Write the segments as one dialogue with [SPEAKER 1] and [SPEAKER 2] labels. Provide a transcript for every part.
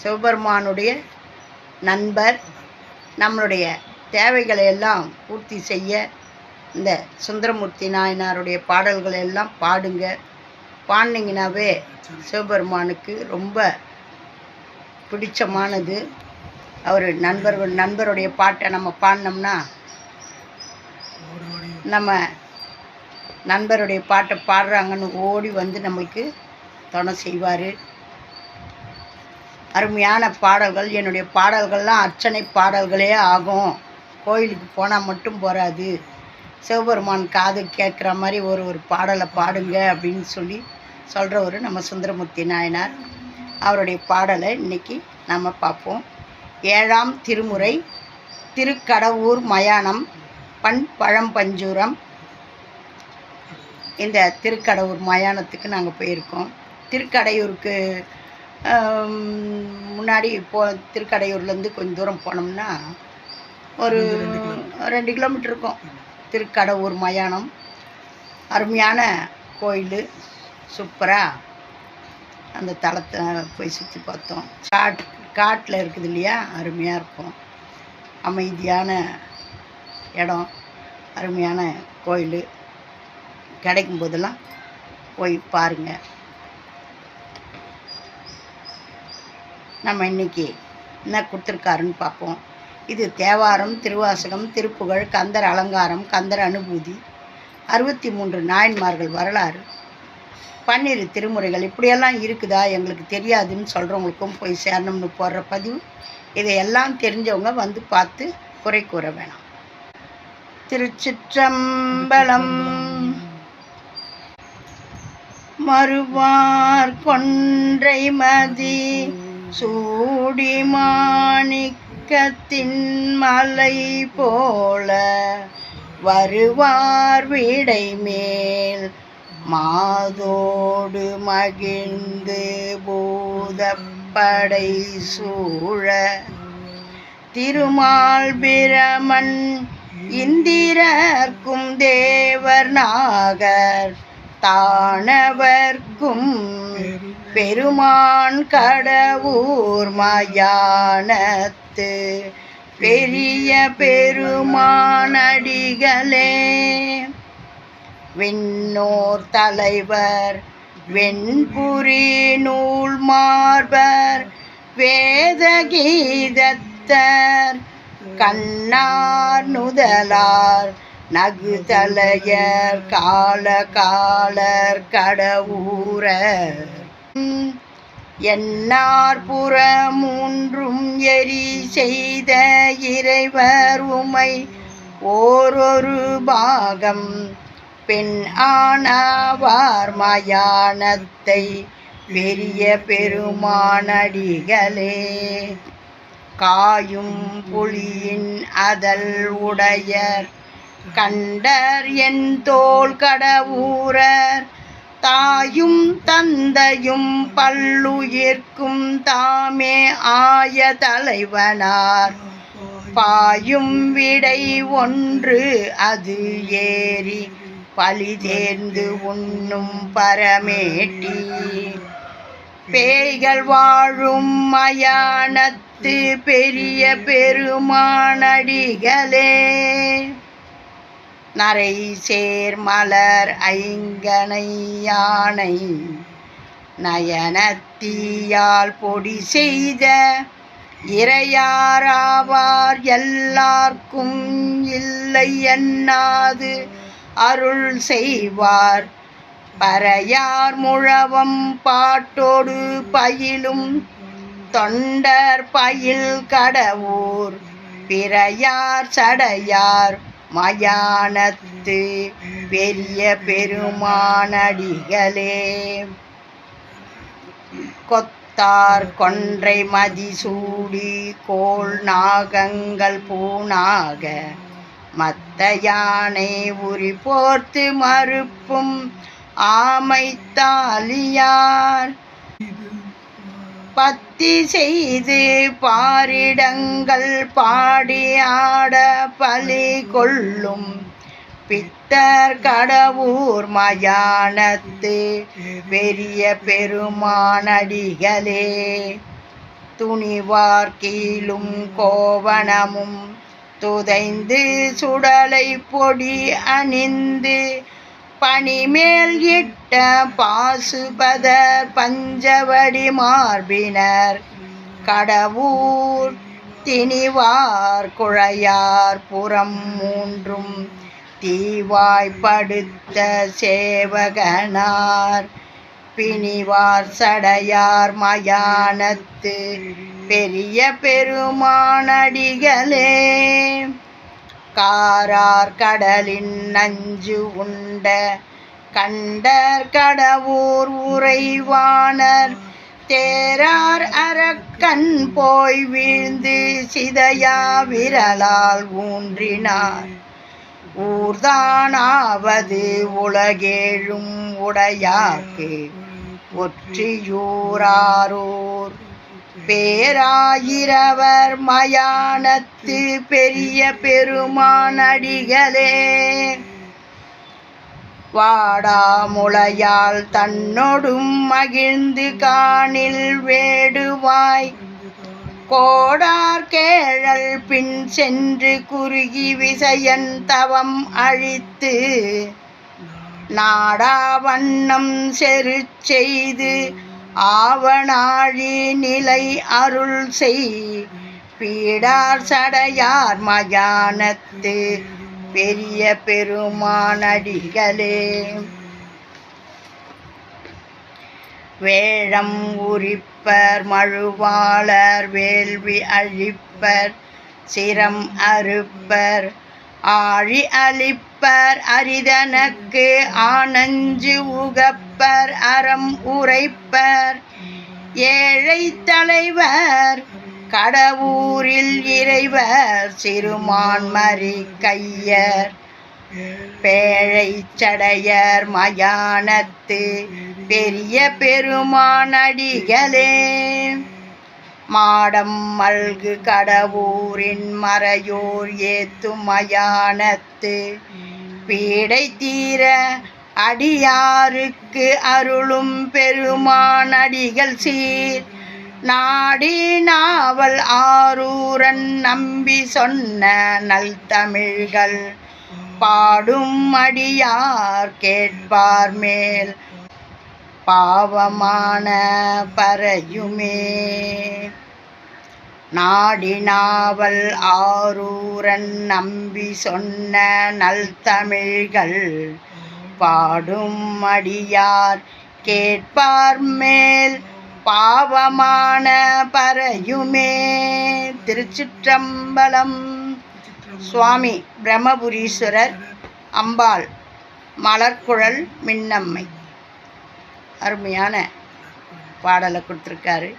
[SPEAKER 1] சிவபெருமானுடைய நண்பர் நம்மளுடைய தேவைகளை எல்லாம் பூர்த்தி செய்ய இந்த சுந்தரமூர்த்தி நாயனாருடைய பாடல்களை எல்லாம் பாடுங்க. பாடினீங்கனாவே சிவபெருமானுக்கு ரொம்ப பிடிச்சமானது. அவர் நண்பர்கள் நண்பருடைய பாட்டை நம்ம பாடினோம்னா நம்ம நண்பருடைய பாட்டை பாடுறாங்கன்னு ஓடி வந்து நம்மளுக்கு துணை செய்வார். அருமையான பாடல்கள். என்னுடைய பாடல்கள்லாம் அர்ச்சனை பாடல்களே ஆகும். கோயிலுக்கு போனால் மட்டும் போகாது சிவபெருமான் காது கேட்குற மாதிரி ஒரு ஒரு பாடலை பாடுங்க அப்படின்னு சொல்லி சொல்கிறவர் நம்ம சுந்தரமூர்த்தி நாயனார் அவருடைய பாடலை இன்னைக்கு நம்ம பார்ப்போம். ஏழாம் திருமுறை திருக்கடவுர் மயானம் பண் பழம்பஞ்சூரம். இந்த திருக்கடவுர் மயானத்துக்கு நாங்கள் போயிருக்கோம். திருக்கடையூருக்கு முன்னாடி போ திருக்கடையூர்லேருந்து கொஞ்சம் தூரம் போனோம்னா ஒரு ரெண்டு கிலோமீட்டர். இருக்கும். திருக்கடவுர் மயானம். அருமையான கோயில். சூப்பராக அந்த தளத்தை போய் சுற்றி பார்த்தோம். காட் காட்டில் இருக்குது இல்லையா? அருமையாக இருக்கும். அமைதியான இடம். அருமையான கோயில். கிடைக்கும் போதெல்லாம் போய் பாருங்க. நம்ம இன்னைக்கு என்ன கொடுத்துருக்காருன்னு பார்ப்போம். இது தேவாரம் திருவாசகம் திருப்புகழ் கந்தர் அலங்காரம் கந்தர் அனுபூதி அறுபத்தி மூன்று நாயன்மார்கள் வரலாறு பன்னிரு திருமுறைகள். இப்படியெல்லாம் இருக்குதா? எங்களுக்கு தெரியாதுன்னு சொல்கிறவங்களுக்கும் போய் சேரணும்னு போடுற பதிவு. இதையெல்லாம் தெரிஞ்சவங்க வந்து பார்த்து குறை கூற வேணாம். திருச்சிற்றம்பலம் மறுவார் கொன்றை மதி சூடி மாணிக்கத்தின் மலை போல வருவார் விடை மேல் மாதோடு மகிழ்ந்து பூதப்படை சூழ. திருமால் பிரமன் இந்திரர்க்கும் தேவர் நாகர். தானவர்க்கும் பெருமான் கடவுர் மயானத்து பெரிய பெருமானடிகளே விண்ணோர் தலைவர் வெண்புரி நூல் மார்பர் வேதகீதத்தர் கண்ணார் நுதலார் நகுதலையர் கால காலர் கடவுரர். என்னார் புறமூன்றும் எரி செய்த இறைவர் உமை ஓரொரு பாகம். பெண் ஆனாவார் மயானத்தை பெரிய பெருமானடிகளே. காயும் புலியின் அதல் உடையர் கண்டர் என் தோல் கடவுரர் தாயும் தந்தையும் பல்லுயிர்க்கும் தாமே ஆய தலைவனார். பாயும் விடை ஒன்று அது ஏறி பழி தேர்ந்து உண்ணும் பரமேட்டி. பேய்கள் வாழும் மயானத்து பெரிய பெருமானடிகளே. நரை சேர் மலர் ஐங்கனை யானை நயனத்தீயால் பொடி செய்த இறையாராவார் எல்லார்க்கும் இல்லை என்னாது அருள் செய்வார். பறையார் முழவம் பாட்டோடு பயிலும் தொண்டர் பயில் கடவுர். பிறையார் சடையார் மயானத்து பெரிய பெருமானடிகளே. கொத்தார் கொன்றை மதிசூடி கோள் நாகங்கள் பூணாக மத்த யானை உரி போர்த்து மறுப்பும் ஆமைத்தாலியார். பத்தி செய்து பாரிடங்கள் பாடி ஆட பலி கொள்ளும் பித்தர் கடவுர் மயானத்து பெரிய பெருமானடிகளே. துணிவார் கீழும் கோவணமும் துதைந்து சுடலை பொடி அணிந்து பனிமேல் இட்ட பாசுபத பஞ்சவடி மார்பினர். கடவுர் திணிவார் குழையார் புறம் மூன்றும் தீவாய்ப்படுத்த சேவகனார். பிணிவார் சடையார் மயானத்து பெரிய பெருமானடிகளே. காரார் கடலின் நஞ்சு உண்ட கண்டர் கடவுர் உறைவானர். தேரார் அரக்கன் போய் வீழ்ந்து சிதையா விரலால் ஊன்றினார். ஊர்தானாவது உலகேழும் உடையாக்கு ஒற்றியூராரூர். பேராயிரவர் மயானத்து பெரிய பெருமானடிகளே. வாடாமுளையால் தன்னொடும் மகிழ்ந்து காணில் வேடுவாய். கோடார் கேழல் பின் சென்று குறுகி விசயன் தவம் அழித்து நாடா வண்ணம் செரு செய்து ஆவணாழி நிலை அருள் செய். பீடார் சடையார் மயானத்து பெரிய பெருமானடிகளே வேழம் உரிப்பர் மழுவாளர் வேள்வி அழிப்பர் சிரம் அறுப்பர் ஆழி அழிப்பர் அரிதனக்கு ஆனஞ்சு உகப்பர் அறம் உரைப்பர் ஏழை தலைவர் கடவுரில் இறைவர் சிறுமான்மரி கையர் பேழை சடையர் மயானத்து பெரிய பெருமானடிகளே மாடம் மல்கு கடவுரின் மறையோர் ஏத்து மயானத்து பீடை தீர அடியாருக்கு அருளும் பெருமானடிகள் சீர். நாடி நாவல் ஆரூரன் நம்பி சொன்ன நல் தமிழ்கள் பாடும் அடியார் கேட்பார் மேல். பாவமான பறையுமே. நாடி நாவல் ஆரூரன் நம்பி சொன்ன நல்தமிழ்கள் பாடும் அடியார் கேட்பார் மேல் பாவமான பறையுமே. திருச்சிற்றம்பலம். சுவாமி பிரம்மபுரீஸ்வரர் அம்பாள் மலர்குழல் மின்னம்மை. அருமையான பாடலை கொடுத்துருக்காரு.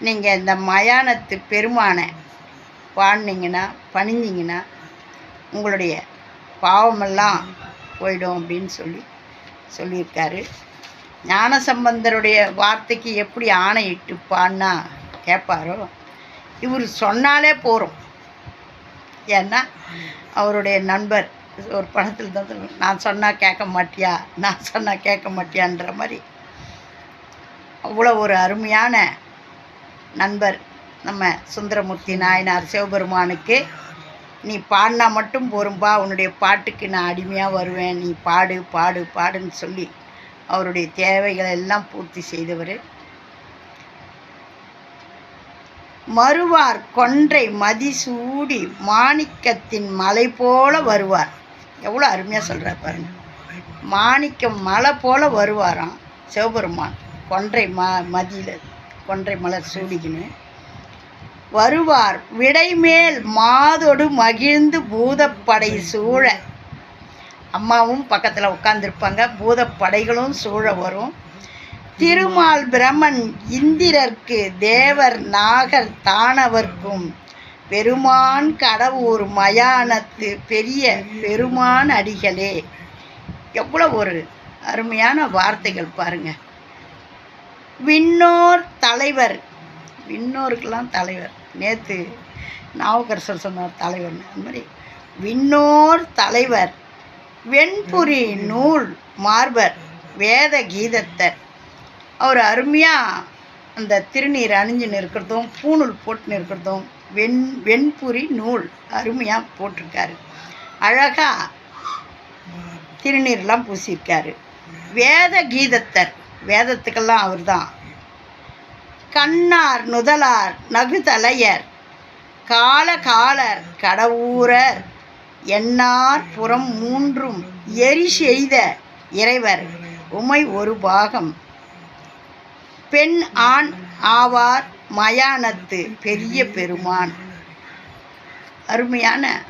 [SPEAKER 1] நீங்கள் இந்த மயானத்து பெருமானை பாடினீங்கன்னா பணிஞ்சிங்கன்னா உங்களுடைய பாவமெல்லாம் போயிடும் அப்படின்னு சொல்லி சொல்லியிருக்காரு. ஞானசம்பந்தருடைய வார்த்தைக்கு எப்படி ஆணை இட்டுப்பான்னா கேட்பாரோ இவர் சொன்னாலே போகிறோம் ஏன்னா அவருடைய நண்பர் ஒரு படத்தில் தான் நான் சொன்னால் கேட்க மாட்டியா? நான் சொன்னால் கேட்க மாட்டியான்ற மாதிரி. அவ்வளோ ஒரு அருமையான நண்பர் நம்ம சுந்தரமூர்த்தி நாயனார் சிவபெருமானுக்கு நீ பாடினா மட்டும் போரும்பா உன்னுடைய பாட்டுக்கு நான் அடிமையாக வருவேன். நீ பாடு பாடு பாடுன்னு சொல்லி அவருடைய தேவைகளை எல்லாம் பூர்த்தி செய்தவர். மறுவார் கொன்றை மதிசூடி மாணிக்கத்தின் மலை போல வருவார். எவ்வளோ அருமையாக சொல்கிறார் பாருங்க. மாணிக்கம் மலை போல வருவாராம் சிவபெருமான். கொன்றை ம மதியில் கொன்றை மலர் சூடிக்கின்னு. வருவார். விடைமேல் மாதொடு மகிழ்ந்து பூதப்படை சூழ. அம்மாவும் பக்கத்தில் உட்காந்துருப்பாங்க பூதப்படைகளும் சூழ வரும். திருமால் பிரமன் இந்திரர்க்கு தேவர் நாகர் தானவர்க்கும் பெருமான் கடவுர் மயானத்து பெரிய பெருமான் அடிகளே. எவ்வளோ ஒரு அருமையான வார்த்தைகள் பாருங்கள் விண்ணோர் தலைவர். விண்ணோருக்கெல்லாம் தலைவர். நேற்று நாவுக்கரசர் சொன்னார் தலைவர் அந்த மாதிரி விண்ணோர் தலைவர் வெண்புரி நூல் மார்பர் வேத கீதத்தர். அவர் அருமையாக அந்த திருநீர் அணிஞ்சுன்னு இருக்கிறதும் பூணூல் போட்டுன்னு இருக்கிறதும் வெண் வெண்புரி நூல் அருமையாக போட்டிருக்காரு. அழகாக திருநீர்லாம் பூசியிருக்காரு. வேத கீதத்தர் வேதத்துக்கெல்லாம் அவர் தான் கண்ணார் நுதலார் நகுதலையர் கால காலர் கடவுரர் எண்ணார் புறம் மூன்றும் எரி செய்த இறைவர் உமை ஒரு பாகம். பெண் ஆண் ஆவார் மயானத்து பெரிய பெருமான். அருமையான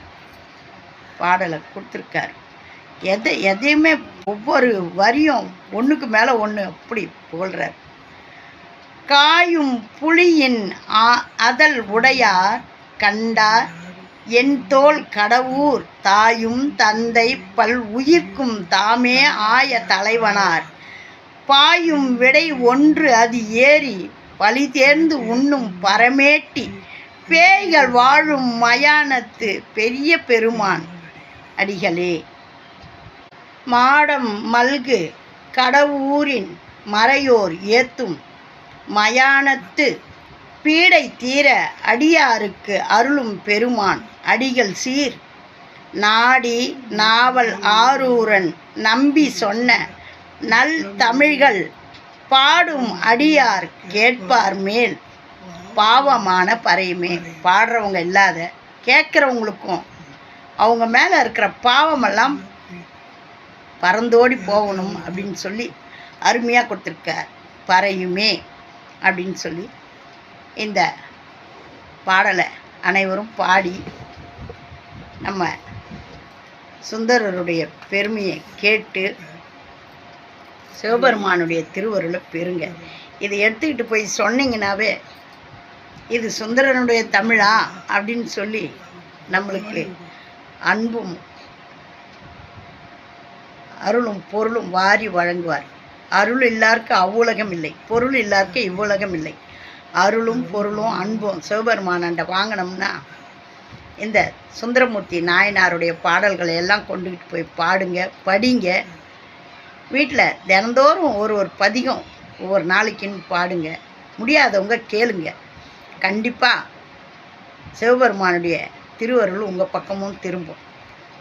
[SPEAKER 1] பாடலை கொடுத்துருக்காரு. எதை எதையுமே ஒவ்வொரு வரியும் ஒன்றுக்கு மேலே ஒன்று அப்படி புகழ்கிறார் காயும் புலியின் அதல் உடையார் கண்டார். என் தோல் கடவுர் தாயும் தந்தை பல் உயிர்க்கும் தாமே ஆய தலைவனார். பாயும் விடை ஒன்று அது ஏறி பழி தேர்ந்து உண்ணும் பரமேட்டி. பேய்கள் வாழும் மயானத்து பெரிய பெருமான். அடிகளே! மாடம் மல்கு கடவுரின் மறையோர் ஏத்தும் மயானத்து பீடை தீர அடியாருக்கு அருளும் பெருமான். அடிகள் சீர். நாடி நாவல் ஆரூரன் நம்பி சொன்ன நல் தமிழ்கள் பாடும் அடியார் கேட்பார் மேல். பாவமான பறையுமே. பாடுறவங்க இல்லாத கேட்குறவங்களுக்கும் அவங்க மேலே இருக்கிற பாவமெல்லாம் பறந்தோடி போகணும் அப்படின்னு சொல்லி அருமையாக கொடுத்துருக்கார். பறையுமே. அப்படின்னு சொல்லி இந்த பாடலை அனைவரும் பாடி நம்ம சுந்தரருடைய பெருமையை கேட்டு சிவபெருமானுடைய திருவருளை பெறுங்க. இதை எடுத்துக்கிட்டு போய் சொன்னீங்கன்னாவே இது சுந்தரனுடைய தமிழா அப்படின்னு சொல்லி நம்மளுக்கு அன்பும் அருளும் பொருளும் வாரி வழங்குவார். அருள் இல்லாருக்கு அவ்வுலகம் இல்லை. பொருள் இல்லாருக்கு இவ்வுலகம் இல்லை. அருளும் பொருளும் அன்பும் சிவபெருமானண்ட வாங்கினோம்னா இந்த சுந்தரமூர்த்தி நாயனாருடைய பாடல்களை எல்லாம் கொண்டுக்கிட்டு போய் பாடுங்க படிங்க. வீட்டில் தினந்தோறும் ஒரு ஒரு பதிகம் ஒவ்வொரு நாளைக்குன்னு பாடுங்க. முடியாதவங்க கேளுங்க. கண்டிப்பாக சிவபெருமானுடைய திருவருள் உங்கள் பக்கமும் திரும்பும்.